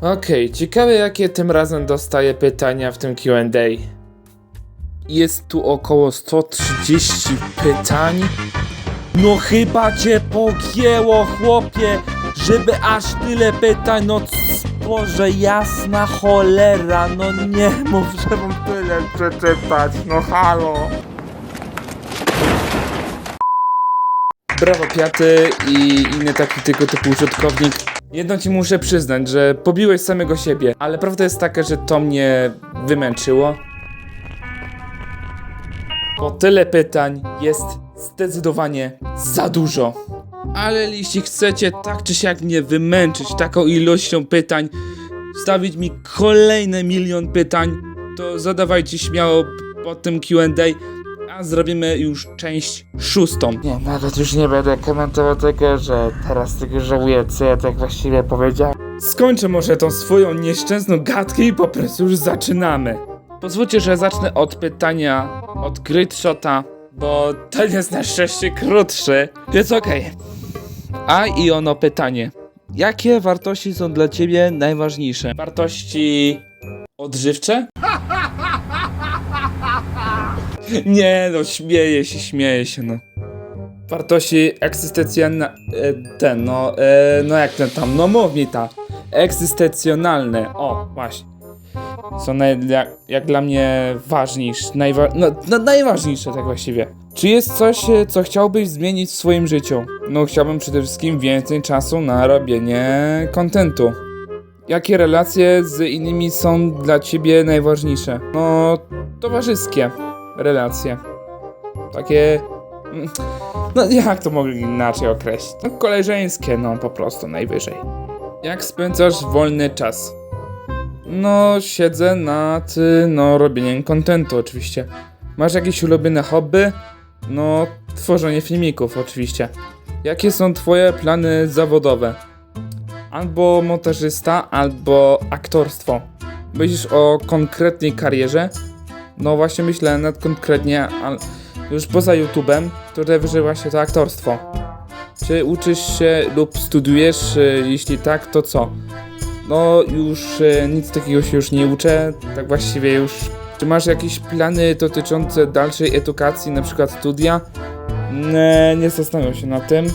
Okej, ciekawe jakie tym razem dostaję pytania w tym Q&A. Jest tu około 130 pytań. No chyba cię pogięło, chłopie, żeby aż tyle pytań, no Boże, jasna cholera, no nie mów, że mam tyle przeczytać, no halo. Brawo Piaty i inny taki tylko typu użytkownik. Jedno ci muszę przyznać, że pobiłeś samego siebie, ale prawda jest taka, że to mnie wymęczyło. Bo tyle pytań jest zdecydowanie za dużo. Ale jeśli chcecie tak czy siak mnie wymęczyć taką ilością pytań, stawić mi kolejny milion pytań, to zadawajcie śmiało pod tym Q&A, zrobimy już część szóstą. Nie, nawet już nie będę komentował tego, że teraz tylko żałuję, co ja tak właściwie powiedziałem. Skończę może tą swoją nieszczęsną gadkę i po prostu już zaczynamy. Pozwólcie, że zacznę od pytania od Great Shota, bo ten jest na szczęście krótszy, więc okej. A i ono pytanie. Jakie wartości są dla ciebie najważniejsze? Wartości odżywcze? Nie no, śmieję się, śmieję się no. Wartości egzystencjalne, e, ten no, e, no jak ten tam, no mów mi ta. Egzystencjonalne, o właśnie. Są naj, jak, jak dla mnie ważniejsze, najwa, no, no najważniejsze tak właściwie. Czy jest coś, e, co chciałbyś zmienić w swoim życiu? No chciałbym przede wszystkim więcej czasu na robienie kontentu. Jakie relacje z innymi są dla ciebie najważniejsze? No, towarzyskie relacje. Takie... mm, No jak to mogę inaczej określić? No koleżeńskie, no po prostu najwyżej. Jak spędzasz wolny czas? No, siedzę nad, no, robieniem kontentu oczywiście. Masz jakieś ulubione hobby? No, tworzenie filmików oczywiście. Jakie są twoje plany zawodowe? Albo montażysta, albo aktorstwo. Myślisz o konkretnej karierze? No właśnie myślę nad konkretnie, ale już poza YouTube'em, to najwyżej właśnie to aktorstwo. Czy uczysz się lub studiujesz? Y, Jeśli tak, to co? No już y, nic takiego się już nie uczę, tak właściwie już. Czy masz jakieś plany dotyczące dalszej edukacji, na przykład studia? Nie, nie zastanawiam się nad tym.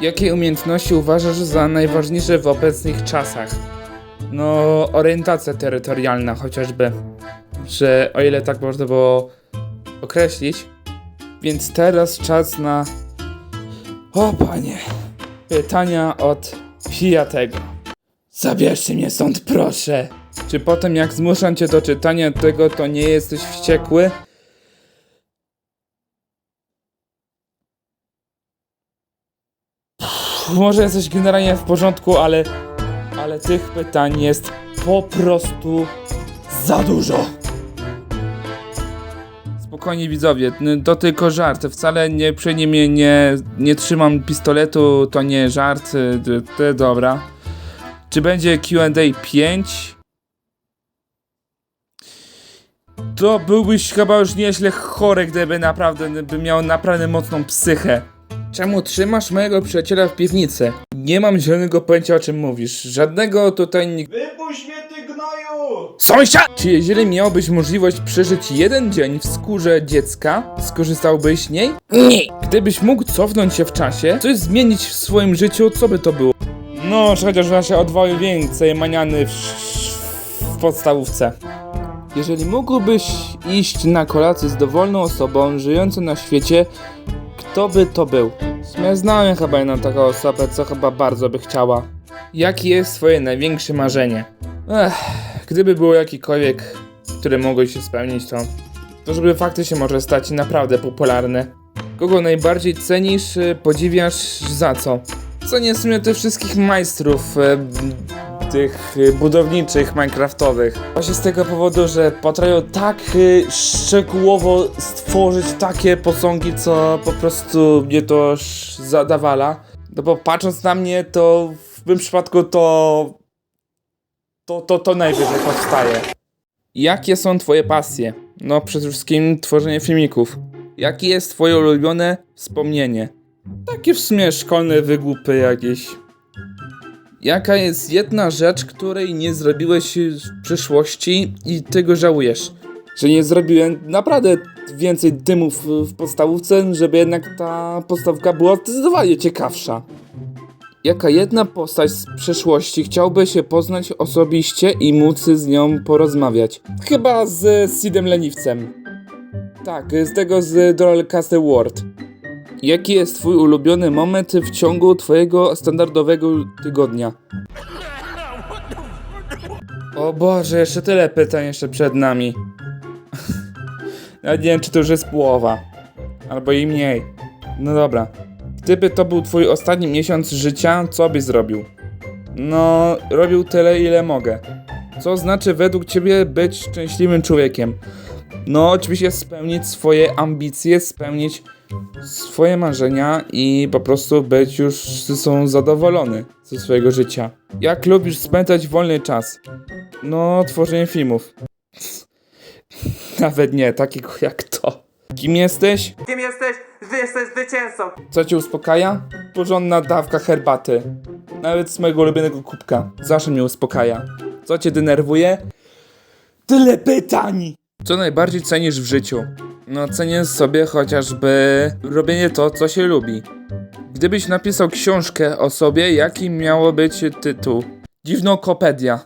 Jakie umiejętności uważasz za najważniejsze w obecnych czasach? No, orientacja terytorialna chociażby. Że o ile tak można było określić. Więc teraz czas na. O panie. Pytania od Pijatego. Zabierzcie mnie stąd, proszę. Czy potem, jak zmuszam cię do czytania tego, to nie jesteś wściekły? Pff, może jesteś generalnie w porządku, ale. Ale tych pytań jest po prostu za dużo. Spokojnie widzowie, to tylko żart. Wcale nie przy nim nie, nie, trzymam pistoletu, to nie żart. y, y, To dobra. Czy będzie QA 5? To byłbyś chyba już nieźle chory, gdyby naprawdę by miał naprawdę mocną psychę. Czemu trzymasz mojego przyjaciela w piwnicy? Nie mam zielonego pojęcia o czym mówisz. Żadnego tutaj nikt. Wypuść mnie, ty gnoju! Sąsiad! Czy jeżeli miałbyś możliwość przeżyć jeden dzień w skórze dziecka, skorzystałbyś z niej? Nie! Gdybyś mógł cofnąć się w czasie, coś zmienić w swoim życiu, co by to było? No, że chociaż na się odwoły więcej maniany w, w podstawówce. Jeżeli mógłbyś iść na kolację z dowolną osobą żyjącą na świecie, kto by to był? Ja znałem chyba jedną taką osobę, co chyba bardzo by chciała. Jakie jest twoje największe marzenie? Ech, gdyby było jakikolwiek, które mogło się spełnić, to, to żeby fakty się może stać naprawdę popularne. Kogo najbardziej cenisz, y, podziwiasz, za co? Cenię w sumie tych wszystkich majstrów, e, tych y, budowniczych, minecraftowych. Właśnie z tego powodu, że potrafią tak y, szczegółowo stworzyć takie posągi, co po prostu mnie to zadawala. No bo patrząc na mnie, to w tym przypadku to to, to, to najwyżej powstaje. Jakie są twoje pasje? No przede wszystkim tworzenie filmików. Jakie jest twoje ulubione wspomnienie? Takie w sumie szkolne wygłupy jakieś. Jaka jest jedna rzecz, której nie zrobiłeś w przyszłości i tego żałujesz? Że nie zrobiłem naprawdę więcej dymów w podstawówce, żeby jednak ta podstawka była zdecydowanie ciekawsza. Jaka jedna postać z przeszłości chciałby się poznać osobiście i móc z nią porozmawiać? Chyba z Sidem Leniwcem. Tak, z tego z Doralcaster World. Jaki jest twój ulubiony moment w ciągu twojego standardowego tygodnia? O Boże, jeszcze tyle pytań jeszcze przed nami. Nawet nie wiem, czy to już jest połowa. Albo i mniej. No dobra. Gdyby to był twój ostatni miesiąc życia, co byś zrobił? No, robił tyle, ile mogę. Co znaczy według ciebie być szczęśliwym człowiekiem? No, oczywiście spełnić swoje ambicje, spełnić swoje marzenia i po prostu być już sobą zadowolony ze swojego życia. Jak lubisz spędzać wolny czas? No, tworzenie filmów. Nawet nie, takiego jak to. Kim jesteś? Kim jesteś? Ty jesteś zwycięzcą! Co cię uspokaja? Porządna dawka herbaty. Nawet z mojego ulubionego kubka. Zawsze mnie uspokaja. Co cię denerwuje? Tyle pytań! Co najbardziej cenisz w życiu? No cenię sobie chociażby robienie to, co się lubi. Gdybyś napisał książkę o sobie, jaki miało być tytuł? Dziwnokopedia.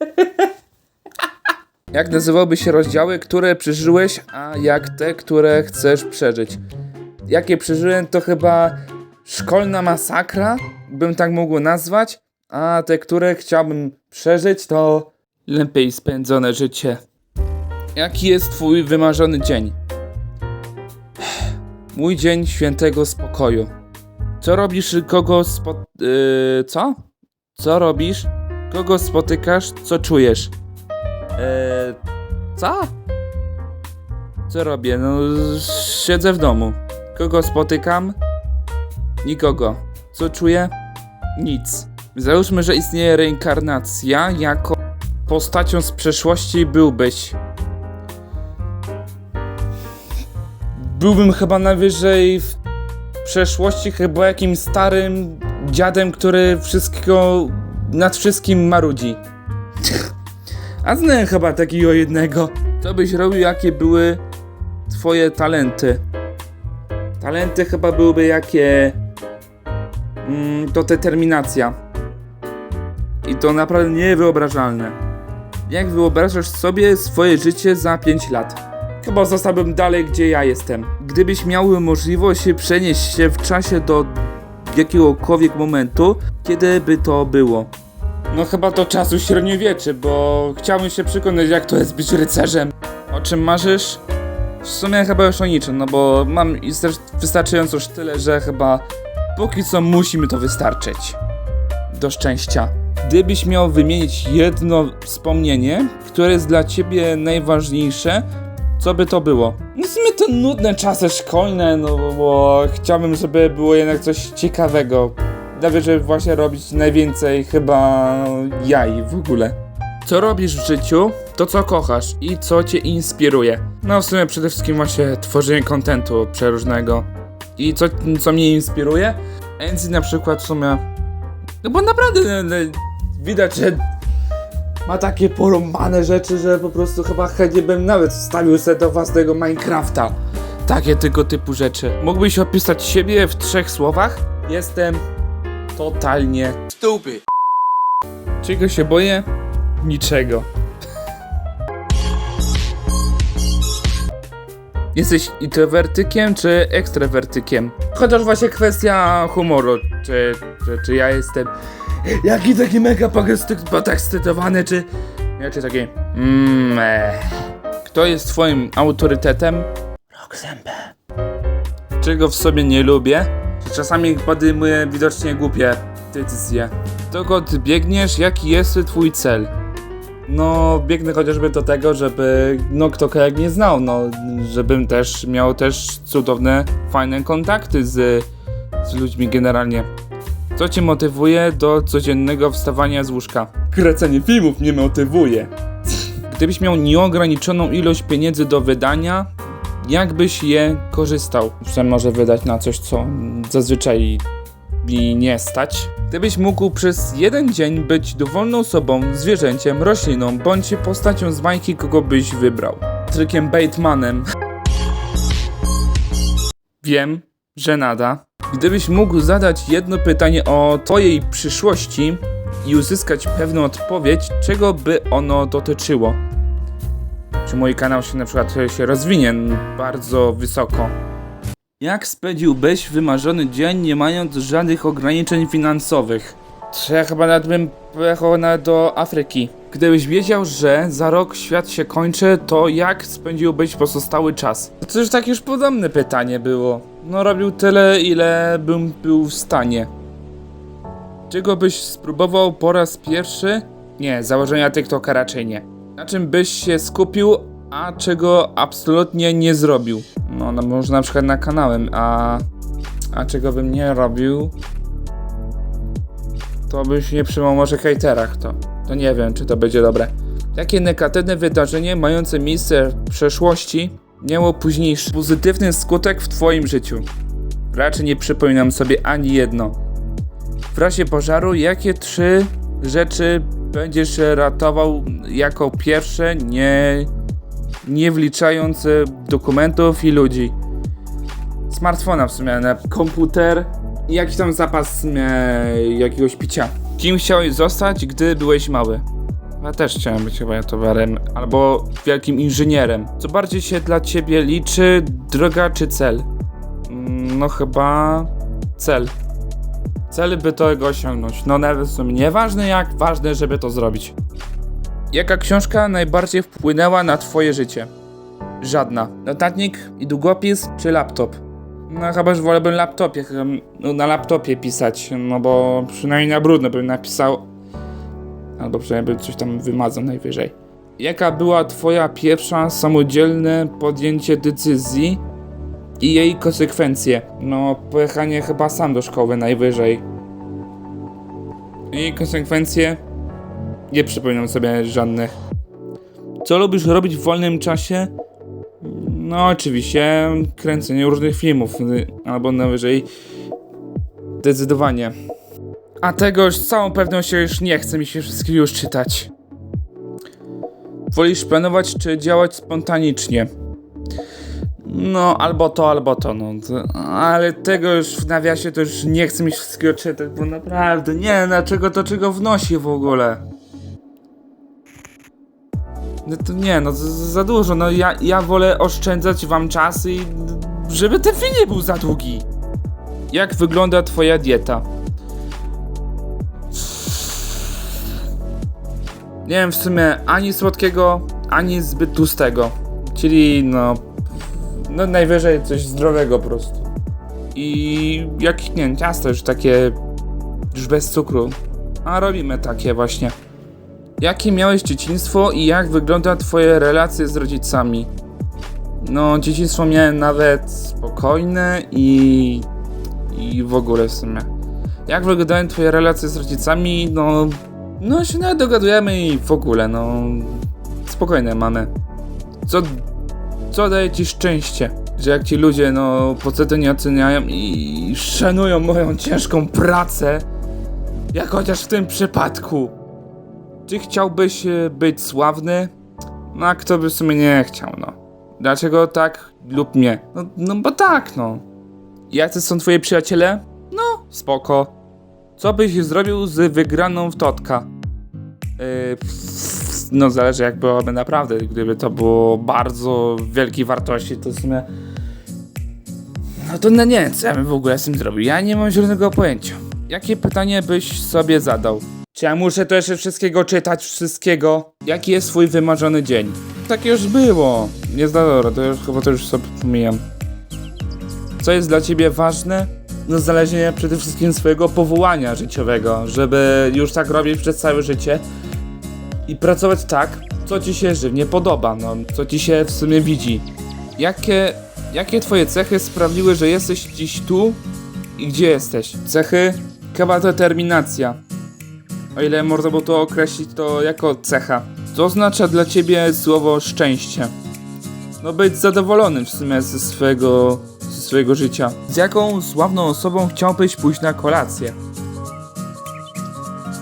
Jak nazywałby się rozdziały, które przeżyłeś, a jak te, które chcesz przeżyć? Jakie przeżyłem, to chyba szkolna masakra, bym tak mógł nazwać, a te, które chciałbym przeżyć, to lepiej spędzone życie. Jaki jest twój wymarzony dzień? Mój dzień świętego spokoju. Co robisz, kogo spo... Yy, co? Co robisz? Kogo spotykasz? Co czujesz? Eee, co? Co robię? No, siedzę w domu. Kogo spotykam? Nikogo. Co czuję? Nic. Załóżmy, że istnieje reinkarnacja. Jako postacią z przeszłości byłbyś. Byłbym chyba najwyżej w przeszłości chyba jakimś starym dziadem, który wszystkiego nad wszystkim marudzi. A znałem chyba takiego jednego. Co byś robił, jakie były twoje talenty? Talenty chyba byłyby jakie... Mm, to determinacja. I to naprawdę niewyobrażalne. Jak wyobrażasz sobie swoje życie za 5 lat? Chyba zostałbym dalej, gdzie ja jestem. Gdybyś miał możliwość przenieść się w czasie do jakiegokolwiek momentu, kiedy by to było? No chyba do czasu średniowieczy, bo chciałbym się przekonać jak to jest być rycerzem. O czym marzysz? W sumie chyba już o niczym, no bo mam wystarczająco już tyle, że chyba póki co musi mi to wystarczyć. Do szczęścia. Gdybyś miał wymienić jedno wspomnienie, które jest dla ciebie najważniejsze, co by to było? No w sumie to nudne czasy szkolne, no bo, chciałbym, żeby było jednak coś ciekawego. Nawet, żeby właśnie robić najwięcej chyba jaj w ogóle. Co robisz w życiu, to co kochasz i co cię inspiruje. No w sumie przede wszystkim właśnie tworzenie kontentu przeróżnego. I co, co mnie inspiruje? Enzy na przykład w sumie... No bo naprawdę no, no, widać, że ma takie porąbane rzeczy, że po prostu chyba chętnie bym nawet wstawił sobie do własnego Minecrafta. Takie tego typu rzeczy. Mógłbyś opisać siebie w trzech słowach? Jestem totalnie Stupid! Czego się boję? Niczego. Jesteś introwertykiem czy ekstrawertykiem? Chociaż właśnie kwestia humoru, czy, czy, czy ja jestem jaki taki mega podekscytowany, czy czy taki mm, eh. Kto jest twoim autorytetem? Roxembe. Czego w sobie nie lubię? Że czasami podejmuję widocznie głupie decyzje. Dokąd biegniesz? Jaki jest twój cel? No, biegnę chociażby do tego, żeby no kto jak nie znał, no, żebym też miał też cudowne, fajne kontakty z, z ludźmi generalnie. Co cię motywuje do codziennego wstawania z łóżka? Kręcenie filmów mnie motywuje. Gdybyś miał nieograniczoną ilość pieniędzy do wydania, jak byś je korzystał? Że może wydać na coś, co zazwyczaj ciebie nie stać? Gdybyś mógł przez jeden dzień być dowolną osobą, zwierzęciem, rośliną, bądź postacią z bajki, kogo byś wybrał? Trykiem Batemanem. Wiem, że nada. Gdybyś mógł zadać jedno pytanie o twojej przyszłości i uzyskać pewną odpowiedź, czego by ono dotyczyło? Czy mój kanał się na przykład się rozwinie bardzo wysoko? Jak spędziłbyś wymarzony dzień, nie mając żadnych ograniczeń finansowych? Czy ja chyba nawet bym pojechał nawet do Afryki. Gdybyś wiedział, że za rok świat się kończy, to jak spędziłbyś pozostały czas? To już tak już podobne pytanie było. No robił tyle, ile bym był w stanie. Czego byś spróbował po raz pierwszy? Nie, założenia TikToka raczej nie. Na czym byś się skupił, a czego absolutnie nie zrobił? No, no może na przykład na kanałem, a... A czego bym nie robił? To byś nie przyjmował może hejterach to. To nie wiem, czy to będzie dobre. Jakie negatywne wydarzenie mające miejsce w przeszłości miało późniejszy pozytywny skutek w twoim życiu? Raczej nie przypominam sobie ani jedno. W razie pożaru, jakie trzy rzeczy będziesz ratował jako pierwsze, nie, nie wliczając e, dokumentów i ludzi? Smartfona w sumie, komputer i jakiś tam zapas e, jakiegoś picia. Kim chciałeś zostać, gdy byłeś mały? Ja też chciałem być chyba towarem, albo wielkim inżynierem. Co bardziej się dla ciebie liczy, droga czy cel? Mm, No chyba cel. Cel by tego osiągnąć. No nawet w sumie nieważne jak, ważne żeby to zrobić. Jaka książka najbardziej wpłynęła na twoje życie? Żadna. Notatnik i długopis czy laptop? No chyba, że wolałbym laptopie, no, na laptopie pisać, no bo przynajmniej na brudno bym napisał, albo przynajmniej bym coś tam wymazał najwyżej. Jaka była twoja pierwsza samodzielne podjęcie decyzji i jej konsekwencje? No, pojechanie chyba sam do szkoły najwyżej. I konsekwencje? Nie przypominam sobie żadnych. Co lubisz robić w wolnym czasie? No, oczywiście kręcenie różnych filmów, y, albo najwyżej zdecydowanie. A tego z całą pewnością już nie chce mi się wszystkiego już czytać. Wolisz planować czy działać spontanicznie? No, albo to, albo to, no. Ale tego już w nawiasie to już nie chcę mi wszystkiego czytać, bo naprawdę nie, dlaczego to czego wnosi w ogóle? No to nie, no za, za dużo. No ja, ja wolę oszczędzać wam czas i żeby ten film nie był za długi. Jak wygląda twoja dieta? Nie wiem w sumie ani słodkiego, ani zbyt tłustego. Czyli no, no najwyżej coś zdrowego po prostu. I jakieś, nie wiem, ciasto już takie, już bez cukru. A robimy takie właśnie. Jakie miałeś dzieciństwo i jak wygląda twoje relacje z rodzicami? No, dzieciństwo miałem nawet spokojne i... i w ogóle w sumie. Jak wyglądają twoje relacje z rodzicami? No... No się nawet dogadujemy i w ogóle, no... Spokojne mamy. Co... co daje ci szczęście? Że jak ci ludzie, no, pozytywnie oceniają i szanują moją ciężką pracę, jak chociaż w tym przypadku. Czy chciałbyś e, być sławny? No a kto by w sumie nie chciał, no. Dlaczego tak lub nie? No, no bo tak, no. Jacy są twoi przyjaciele? No, spoko. Co byś zrobił z wygraną w Totka? Yy, no zależy jak byłoby naprawdę. Gdyby to było bardzo wielkiej wartości, to w sumie... No to no nie, co ja bym w ogóle z tym zrobił? Ja nie mam zielonego pojęcia. Jakie pytanie byś sobie zadał? Czy ja muszę to jeszcze wszystkiego czytać, wszystkiego? Jaki jest twój wymarzony dzień? Tak już było. Nie za dobra, to już chyba to już sobie pomijam. Co jest dla ciebie ważne? No znalezienie przede wszystkim swojego powołania życiowego, żeby już tak robić przez całe życie i pracować tak, co ci się żywnie podoba, no, co ci się w sumie widzi. Jakie, jakie twoje cechy sprawiły, że jesteś dziś tu i gdzie jesteś? Cechy? Chyba determinacja. O ile można było to określić to jako cecha. Co oznacza dla ciebie słowo szczęście? No być zadowolonym w sumie ze swojego, swojego życia. Z jaką sławną osobą chciałbyś pójść na kolację?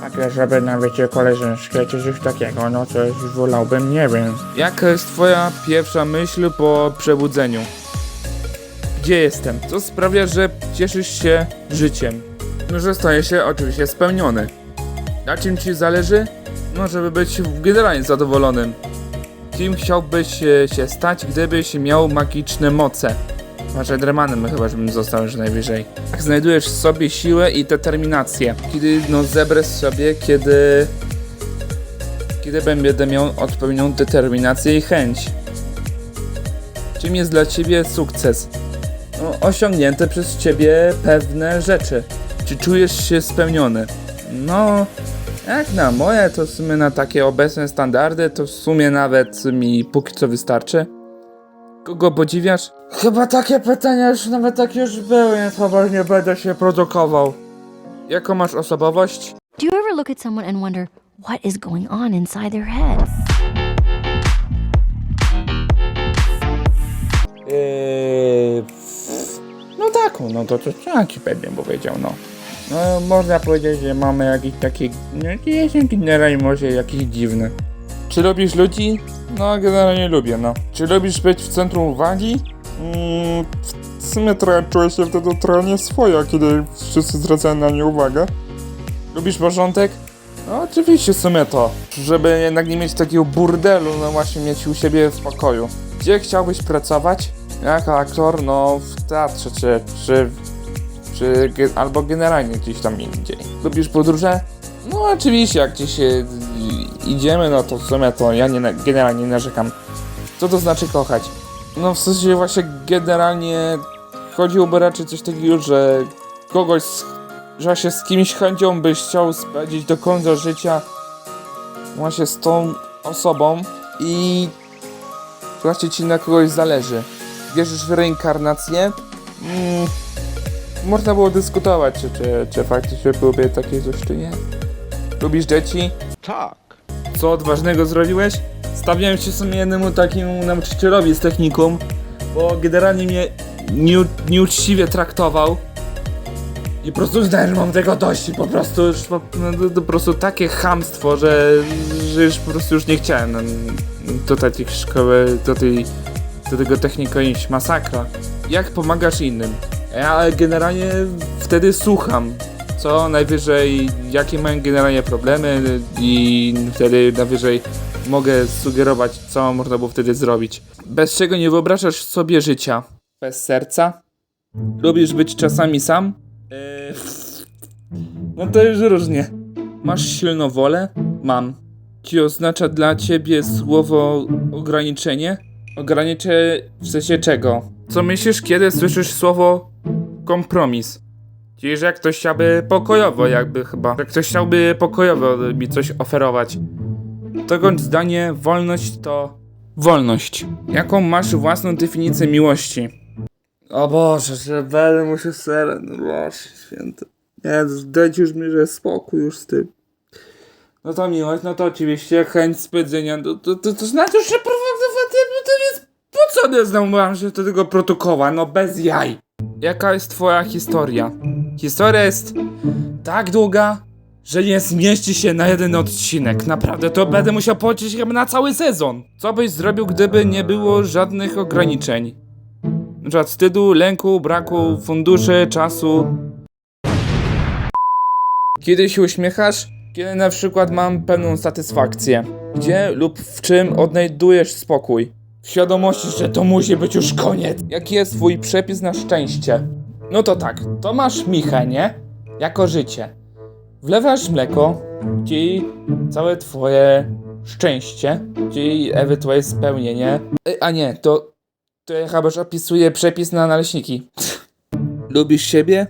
Takie, żeby na wiecie koleżeńskie czy coś takiego, no to już wolałbym, nie wiem. Jaka jest twoja pierwsza myśl po przebudzeniu? Gdzie jestem? Co sprawia, że cieszysz się życiem? No, że stajesz się oczywiście spełniony. Na czym ci zależy? No, żeby być generalnie zadowolonym. Kim chciałbyś e, się stać, gdybyś miał magiczne moce? Może Dremanem chyba, żebym został już najwyżej. Jak znajdujesz w sobie siłę i determinację? Kiedy no zebrać sobie, kiedy kiedy będę miał odpowiednią determinację i chęć. Czym jest dla ciebie sukces? No, osiągnięte przez ciebie pewne rzeczy. Czy czujesz się spełniony? No, jak na moje, to w sumie na takie obecne standardy, to w sumie nawet mi póki co wystarczy. Kogo podziwiasz? Chyba takie pytania już nawet tak już były, więc chyba nie będę się produkował. Jaką masz osobowość? Do you ever look at someone and wonder what is going on inside their head? Yy, no tak, no to co tak ci pewnie powiedział, no. No można powiedzieć, że mamy jakiś taki, no jestem generalnie może jakiś dziwny. Czy lubisz ludzi? No, generalnie lubię, no. Czy lubisz być w centrum uwagi? Mm, w sumie trochę czuję się wtedy trochę nieswojo, kiedy wszyscy zwracają na mnie uwagę. Lubisz porządek? No oczywiście w sumie to. Żeby jednak nie mieć takiego burdelu, no właśnie mieć u siebie w pokoju. Gdzie chciałbyś pracować? Jako aktor, no w teatrze, czy, czy, czy albo generalnie gdzieś tam indziej. Lubisz podróże? No oczywiście, jak gdzieś się idziemy, no to w sumie to ja nie, generalnie nie narzekam. Co to znaczy kochać? No w sensie właśnie generalnie chodziłoby raczej coś takiego, że kogoś że właśnie z kimś chęcią byś chciał spędzić do końca życia właśnie z tą osobą i właśnie ci na kogoś zależy. Wierzysz w reinkarnację? Mm, można było dyskutować, czy, czy, czy faktycznie byłoby takie coś, czy nie. Lubisz dzieci? Tak. Co odważnego zrobiłeś? Stawiałem się sobie jednemu takiemu nauczycielowi z technikum, bo generalnie mnie niu, nieuczciwie traktował. I po prostu znałem, że mam tego dość i po prostu już po, no, to, to po prostu takie chamstwo, że, że już po prostu już nie chciałem no, do tej szkoły, do tej, do tego technika iść, masakra. Jak pomagasz innym? Ja generalnie wtedy słucham, co najwyżej, jakie mają generalnie problemy i wtedy najwyżej mogę sugerować, co można było wtedy zrobić. Bez czego nie wyobrażasz sobie życia? Bez serca? Lubisz być czasami sam? Eee, no to już różnie. Masz silną wolę? Mam. Czy oznacza dla ciebie słowo ograniczenie? Ograniczenie w sensie czego? Co myślisz, kiedy słyszysz słowo kompromis? Czyli, że jak ktoś chciałby pokojowo, jakby chyba. Że ktoś chciałby pokojowo mi coś oferować. Dokąd zdanie wolność to wolność. Jaką masz własną definicję miłości? O Boże, że będę musiał ser... No Boże święty. Nie, dajcie już mi, że spokój już z tym. No to miłość, no to oczywiście chęć spędzenia, no to, to, to znaczy, że prowokacja to jest... Po co nie znam się do tego protokoła, no bez jaj. Jaka jest twoja historia? Historia jest tak długa, że nie zmieści się na jeden odcinek. Naprawdę, to będę musiał płacić chyba na cały sezon. Co byś zrobił, gdyby nie było żadnych ograniczeń? Na przykład wstydu, lęku, braku funduszy, czasu. Kiedy się uśmiechasz? Kiedy na przykład mam pełną satysfakcję. Gdzie lub w czym odnajdujesz spokój? W świadomości, że to musi być już koniec. Jaki jest twój przepis na szczęście? No to tak, to masz michę, nie? Jako życie. Wlewasz mleko, czyli całe twoje szczęście, czyli ewentualnie spełnienie. A nie, to, to ja chyba już opisuję przepis na naleśniki. Lubisz siebie?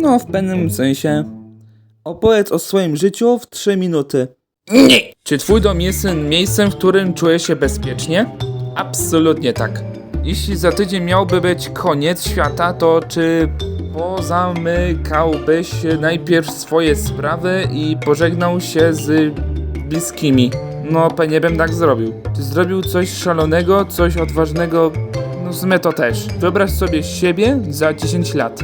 No, w pewnym sensie. Opowiedz o swoim życiu w 3 minuty. Nie! Czy twój dom jest miejscem, w którym czujesz się bezpiecznie? Absolutnie tak. Jeśli za tydzień miałby być koniec świata, to czy pozamykałbyś najpierw swoje sprawy i pożegnał się z bliskimi? No, pewnie bym tak zrobił. Czy zrobił coś szalonego, coś odważnego? No sumie to też. Wyobraź sobie siebie za 10 lat.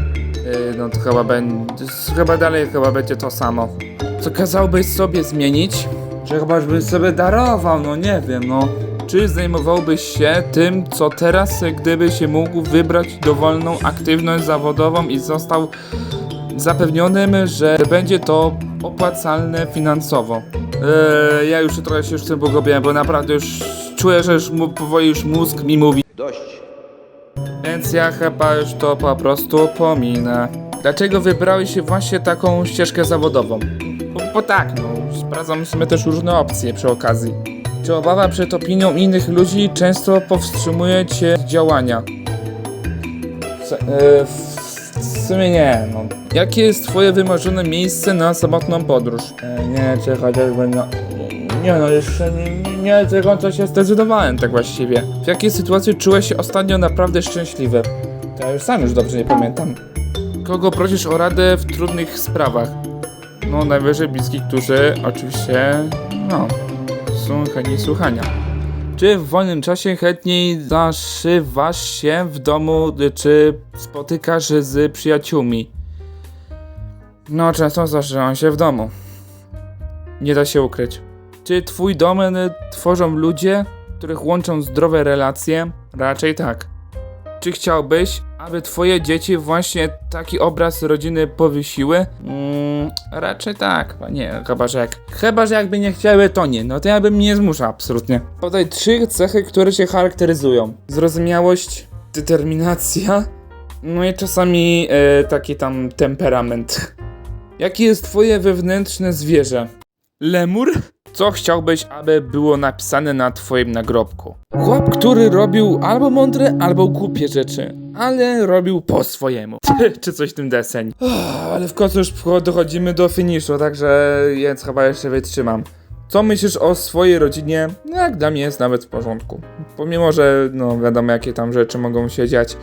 Yy, no to chyba będzie, chyba dalej chyba będzie to samo. Co kazałbyś sobie zmienić? Że chyba byś sobie darował, no nie wiem, no. Czy zajmowałbyś się tym, co teraz, gdyby się mógł wybrać dowolną aktywność zawodową i został zapewnionym, że będzie to opłacalne finansowo. Eee, ja już trochę się już tym pogubiłem, bo naprawdę już czuję, że już powoli już mózg mi mówi. Dość. Więc ja chyba już to po prostu pominę. Dlaczego wybrałeś właśnie taką ścieżkę zawodową? Bo, bo tak, no, sprawdzam sobie też różne opcje przy okazji. Czy obawa przed opinią innych ludzi często powstrzymuje cię działania? W, e, w, sumie nie, no. Jakie jest twoje wymarzone miejsce na samotną podróż? E, nie, czy chociażby no... Nie no, jeszcze nie, nie tego co się zdecydowałem tak właściwie. W jakiej sytuacji czułeś się ostatnio naprawdę szczęśliwy? To ja już sam już dobrze nie pamiętam. Kogo prosisz o radę w trudnych sprawach? No, najwyżej bliskich, którzy oczywiście, no, są chętni słuchania. Czy w wolnym czasie chętniej zaszywasz się w domu, czy spotykasz z przyjaciółmi? No, często zaszywam się w domu. Nie da się ukryć. Czy twój domen tworzą ludzie, których łączą zdrowe relacje? Raczej tak. Czy chciałbyś, aby twoje dzieci właśnie taki obraz rodziny powiesiły? Mm, raczej tak, nie, chyba że jak. Chyba, że jakby nie chciały, to nie. No to ja bym nie zmuszał, absolutnie. Podaj trzy cechy, które cię charakteryzują. Zrozumiałość, determinacja, no i czasami e, taki tam temperament. Jakie jest twoje wewnętrzne zwierzę? Lemur? Co chciałbyś, aby było napisane na twoim nagrobku? Chłop, który robił albo mądre, albo głupie rzeczy, ale robił po swojemu. Czy coś w tym deseń. Oh, ale w końcu już dochodzimy do finiszu, także więc chyba jeszcze wytrzymam. Co myślisz o swojej rodzinie? No jak dla mnie jest nawet w porządku. Pomimo, że no wiadomo jakie tam rzeczy mogą się dziać.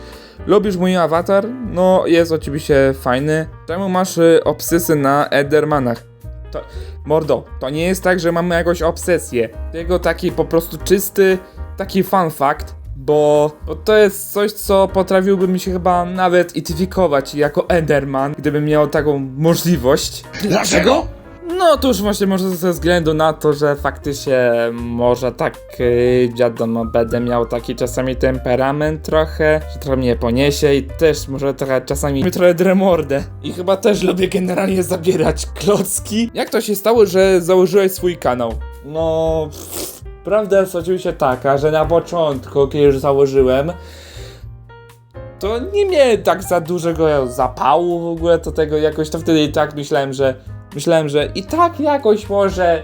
Lubisz mój awatar? No jest oczywiście fajny. Czemu masz y, obsesy na Edermanach? To, mordo, to nie jest tak, że mamy jakąś obsesję. Tylko taki po prostu czysty, taki fun fact, bo to jest coś, co potrafiłbym się chyba nawet identyfikować jako Enderman, gdybym miał taką możliwość. Dlaczego? No to już właśnie może ze względu na to, że faktycznie może tak yy, wiadomo, będę miał taki czasami temperament trochę, że trochę mnie poniesie i też może trochę czasami trochę dremordę. I chyba też lubię generalnie zabierać klocki. Jak to się stało, że założyłeś swój kanał? No, pff, prawda jest oczywiście taka, że na początku, kiedy już założyłem, to nie miałem tak za dużego zapału w ogóle do tego jakoś, to wtedy i tak myślałem, że myślałem, że i tak jakoś może,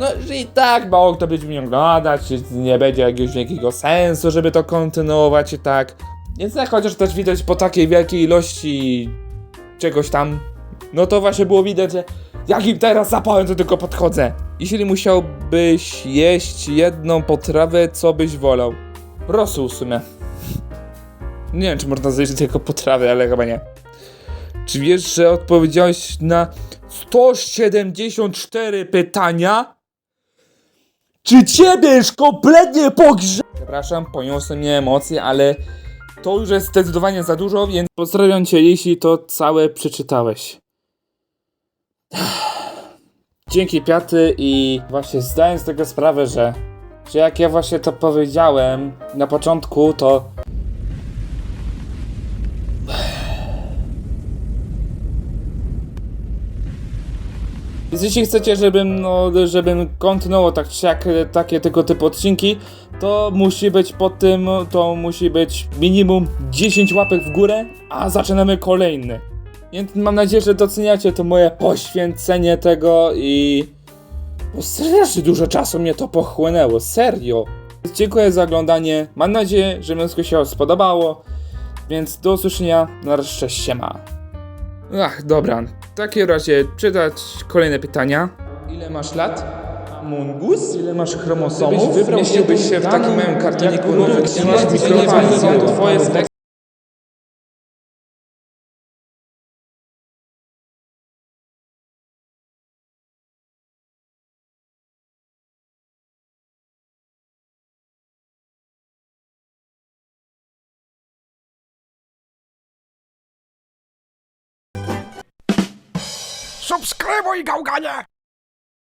no, że i tak mało kto będzie mnie oglądać, nie będzie jakiegoś wielkiego sensu, żeby to kontynuować i tak. Więc tak, chociaż też widać po takiej wielkiej ilości czegoś tam, no to właśnie było widać, że jakim teraz zapałem to tylko podchodzę. Jeśli musiałbyś jeść jedną potrawę, co byś wolał? Rosół w sumie. Nie wiem, czy można zjeść tylko potrawę, ale chyba nie. Czy wiesz, że odpowiedziałeś na 174 pytania? Czy ciebie już kompletnie pogrze... Przepraszam, poniosły mnie emocje, ale to już jest zdecydowanie za dużo, więc pozdrawiam cię, jeśli to całe przeczytałeś. Dzięki Piaty i właśnie zdałem z tego sprawę, że, że jak ja właśnie to powiedziałem na początku, to Więc jeśli chcecie, żebym, no, żebym kontynuował tak e, takie tego typu odcinki, to musi być pod tym, to musi być minimum 10 łapek w górę, a zaczynamy kolejny. Więc mam nadzieję, że doceniacie to moje poświęcenie tego i... Bo strasznie dużo czasu mnie to pochłonęło, serio. Dziękuję za oglądanie, mam nadzieję, że wszystko się spodobało, więc do usłyszenia, na razie, siema. Ach, dobra. W takim razie czytać kolejne pytania. Ile masz lat? Mungus? Ile masz chromosomów? Gdybyś mieściłbyś się w takim małym kartoniku nowym, gdzie masz mikrofon, są twoje spektrum. 可唔可以搞简啊